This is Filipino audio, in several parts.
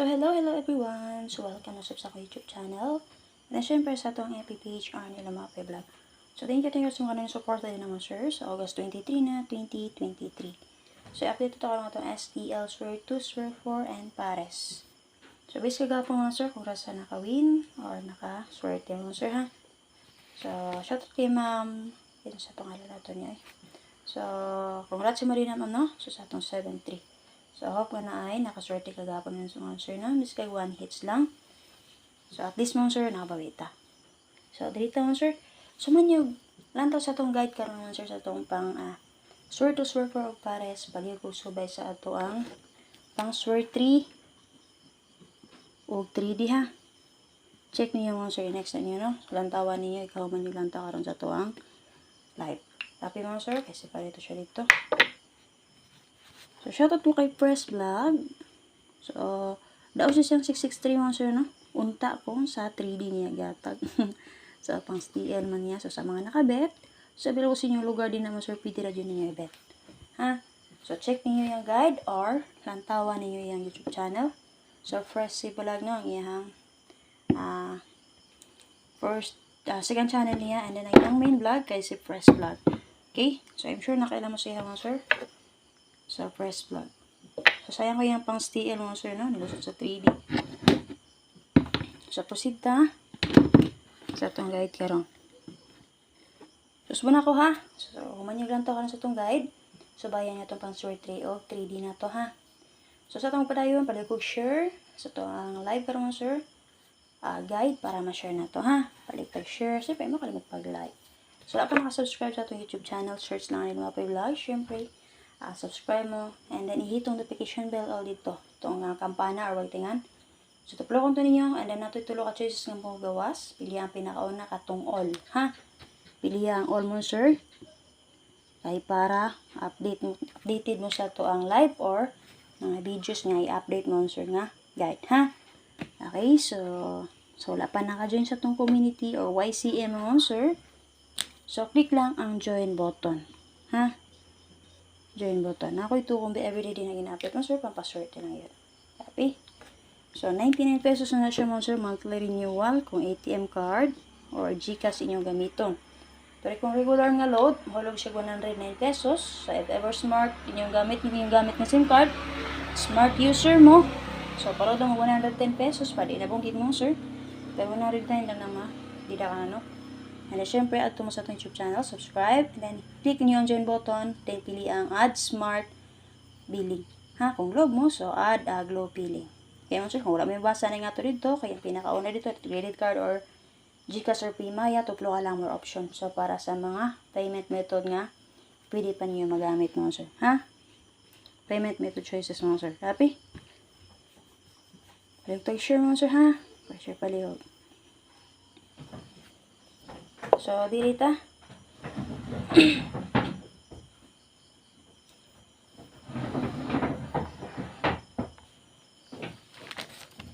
So, hello, hello everyone. So, welcome na sa ako YouTube channel. And syempre sa itong FPPH or nila mga vlog. So, thank you, thank you sa mga kanong support din naman sir sa August 23 na 2023. So, update ito ko lang itong STL Sphere 2, Sphere 4, and Pares. So, basically gapon mga sir kung rasa naka-win or naka-swerte mga sir ha. So, shout out kay ma'am. Yan sa pangalan nato niya eh. So, congrats si Marina ma'am no? So, sa itong 7-3. So, hope nga na ay nakaswerte kagapon ng mga sir na. Miss kay one hits lang. So, at least mga sir, nakabawita. So, dito mga sir. So, man yung lantaw sa itong guide karon mga sir sa itong pang ah, swear to swear for pares. Pag ko subay sa ato ang pang swear 3 o 3D ha. Check niyo mga sir. Next na niyo no. Lantawan niyo. Ikaw man yung lantaw karon sa tuang live. Tapi mga sir, kasi pa dito siya dito. So, shoutout po kay Press Vlog. So, daw siya siyang 663 mga sir, no? Unta po sa 3D niya gatag. sa pang STL man niya. So, sa mga nakabet, sa bilo sa inyong lugar din naman sir, pwede ra dyan ninyo i-bet. Ha? So, check niyo yung guide or lantawan niyo yung YouTube channel. So, Fresh si Vlog, no? Ang iyang ah first, uh, second channel niya and then ang main vlog kay si Fresh Vlog. Okay? So, I'm sure nakailan mo siya mga sir sa press vlog. So, sayang ko yung pang STL mga sir, no? Nilusot sa 3D. So, proceed. Sa itong guide karon. So, subon ako ha. So, humanyag lang to ka na sa itong guide. So, bayan niya itong pang short 3 o 3D na to ha. So, sa itong padayon, palikog share. So, ito ang live karon sir. Ah, guide para ma-share na to ha. Palikog share. Siyempre, makalimot pag-like. So, wala pa nakasubscribe sa itong YouTube channel. Search lang nila mga pa-vlog. Siyempre, uh, subscribe mo, and then ihitong notification bell all dito. Itong uh, kampana or waitingan. So, tuplo kong to ninyo, and then nato tulo ka choices ng pong gawas. Pili ang pinakauna katong all, ha? Pili ang all mo, sir. Kay para update mo, updated mo sa to ang live or mga videos nga i-update mo, sir, nga guide, ha? Okay, so, so wala pa naka-join sa tong community or YCM mo, sir. So, click lang ang join button, ha? Join button. Ako ito kung everyday din na gina-update mo, sir, pampaswerte lang yun. Happy? So, 99 pesos na siya mo, sir, monthly renewal kung ATM card or GCash inyong gamiton. Pero kung regular nga load, mahulog siya 109 pesos. So, if ever smart, inyong gamit, inyong gamit na SIM card, smart user mo, so, parod ang 110 pesos, pwede na bong mo, sir. Pero 109 lang naman, di na ka na, no? And then, syempre, add to mo sa itong YouTube channel, subscribe, and then, click nyo ang join button, then pili ang add smart billing. Ha, kung globe mo, so add uh, globe billing. Kaya mo sir, kung wala may basa na nga to dito, kaya pinakauna dito, credit card or Gcash or Paymaya, tuplo ka lang more option. So, para sa mga payment method nga, pwede pa niyo magamit mo. Ha? Payment method choices mo sir. Happy? Palihog share mo sir ha? Share palihog. So, dilita.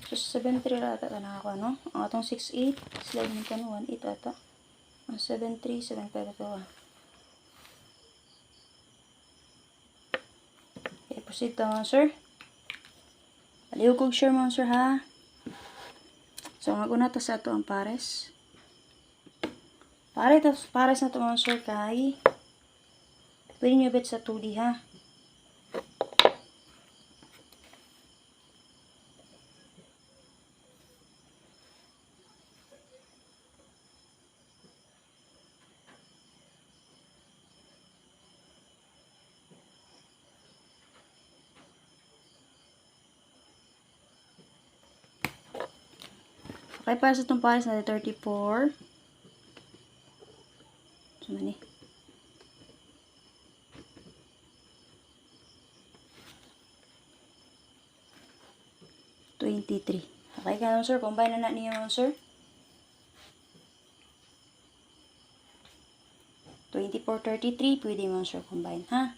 so, 73 ata ka na ako, no? Ang atong 68, slide ka no, 18 ata. Ang 73, 75 ito, ah. Okay, proceed naman, sir. Palihog kong share mo, sir, ha? So, ang una to sa ato ang pares. Pare, tapos pares na mga sir kay pwede nyo bet sa 2D ha. Okay, para itong pares na 34. So, mani. Twenty-three. Okay ka naman, sir. Combine na na niyo, sir. Twenty-four, thirty-three. Pwede mo, sir, combine, ha?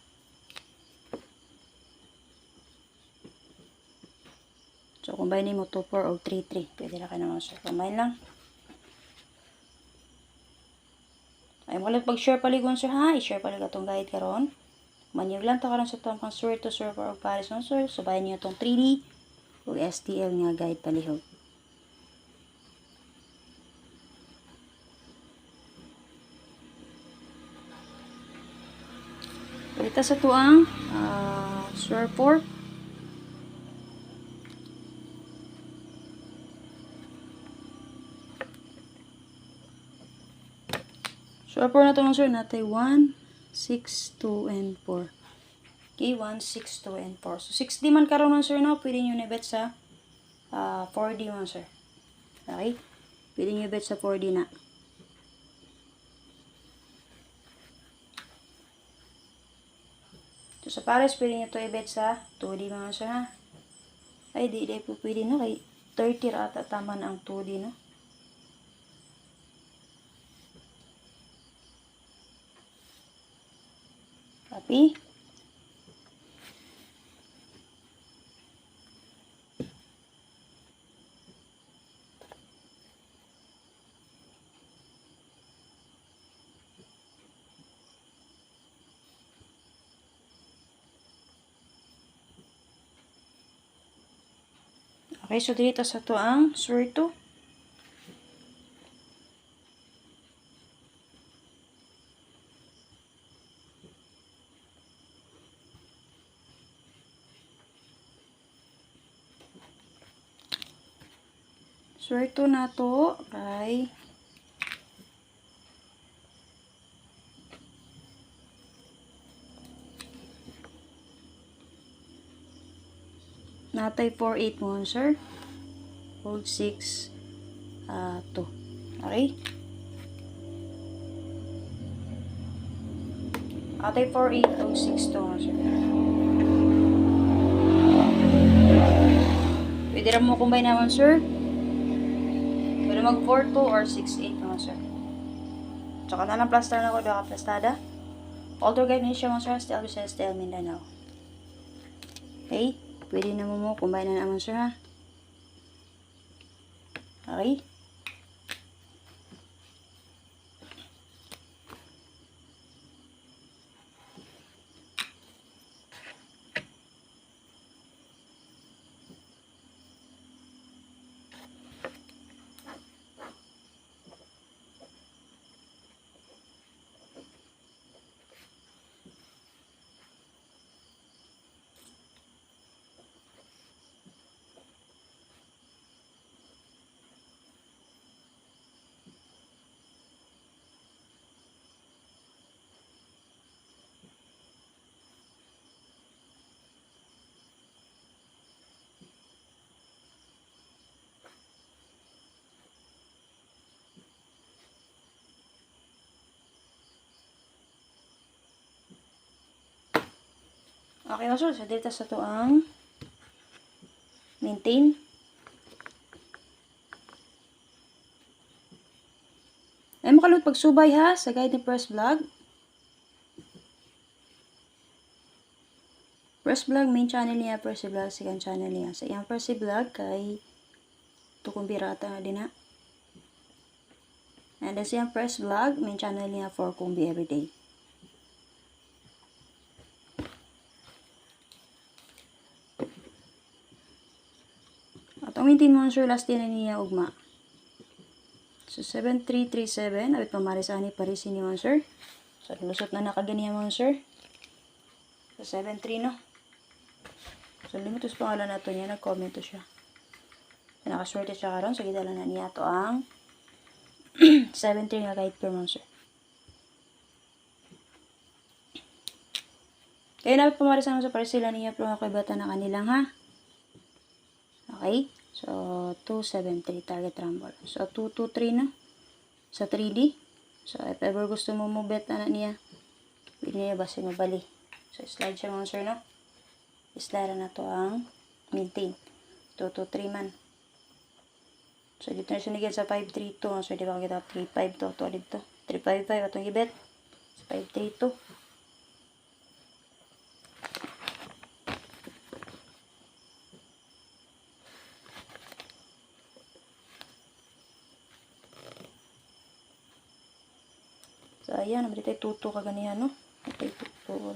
So, combine mo 2, 4 o 3, 3. Pwede na ka naman, sir. Combine lang. Ay mo lang pag-share paligon sir ha. I-share palig atong guide karon. Manyog lang ta karon sa tong pang sure to sure or Paris on sure. Subayan niyo tong 3D ug STL nga guide palihog. Ito sa tuang ah, uh, sure 4. So, 4 na ito ng sir natin. 1, 6, 2, and 4. Okay, 1, 6, 2, and 4. So, 6D man karoon ng sir, no? Pwede nyo na-bet sa ah, uh, 4D man, sir. Okay? Pwede nyo bet sa 4D na. So, sa pares, pwede nyo ito i-bet sa 2D mga sir, ha? Ay, di, di po pwede, no? Kay 30 rata tama na ang 2D, no? Copy. Okay, so dito sa to ang swear to. Swear to na to kay Natay 4-8 mo, sir. Hold 6, uh, 2. Okay? Atay 4-8, hold 6, 2, sir. Pwede rin mo combine naman, sir. Pwede mag 4-2 or 6-8 naman, sir. Tsaka na lang plaster na ko, doon ka plastada. Alter guide niya siya mga sir, still sa STL Mindanao. Okay? Pwede na mo mo, combine na naman sir ha. Okay? Okay, masul. So, dito sa to ang maintain. Ay, makalot pagsubay ha sa guide ni Press Vlog. Press Vlog, main channel niya, Press Vlog, second channel niya. Sa iyang Press Vlog, kay tukong birata na din ha. And sa iyang Press Vlog, main channel niya for Kumbi Everyday. Maintain monster last din niya ugma. So, 7337. Abit pamaris ani pa rin ni monster. So, lusot na nakaganiya monster. So, 73 no. So, limitos pangalan nato niya. Nag-comment to siya. So, nakaswerte siya karon So, kita lang na niya to ang 73 nga guide per monster. Kaya na pamaris ano sa pares sila niya pero nga kay bata na kanilang ha. Okay? So, 273 target rumble. So, 223 na. Sa 3D. So, if ever gusto mo mo bet na, na niya, pwede niya basta mabali. So, slide siya mga sir, no? Slide na to ang maintain. 223 man. So, dito na siya nagigit sa 532. So, di ba kita 35 to. Ito dito. 355 atong ibet. Sa 532. So, ayan, nabili tayo tuto ka ganihan, no? Ito tuto.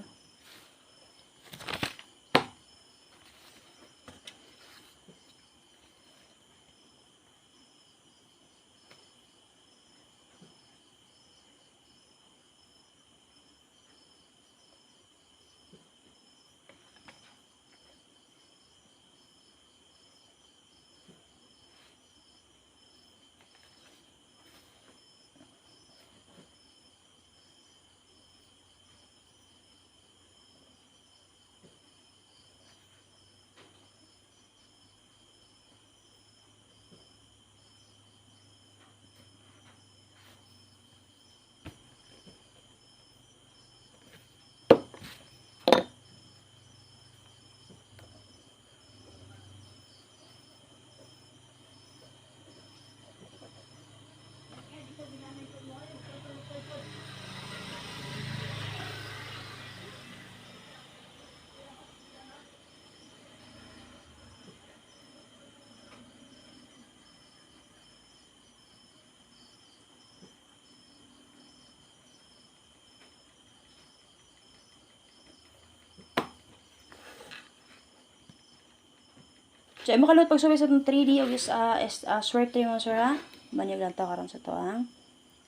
So, imo kalut pagsubay sa itong 3D o is, uh, is uh, swerte mo sir ha. Banyog lang to karon sa to ang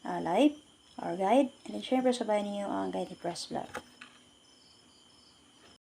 uh, live or guide. And then, syempre, sabayan niyo ang guide ni Press Vlog.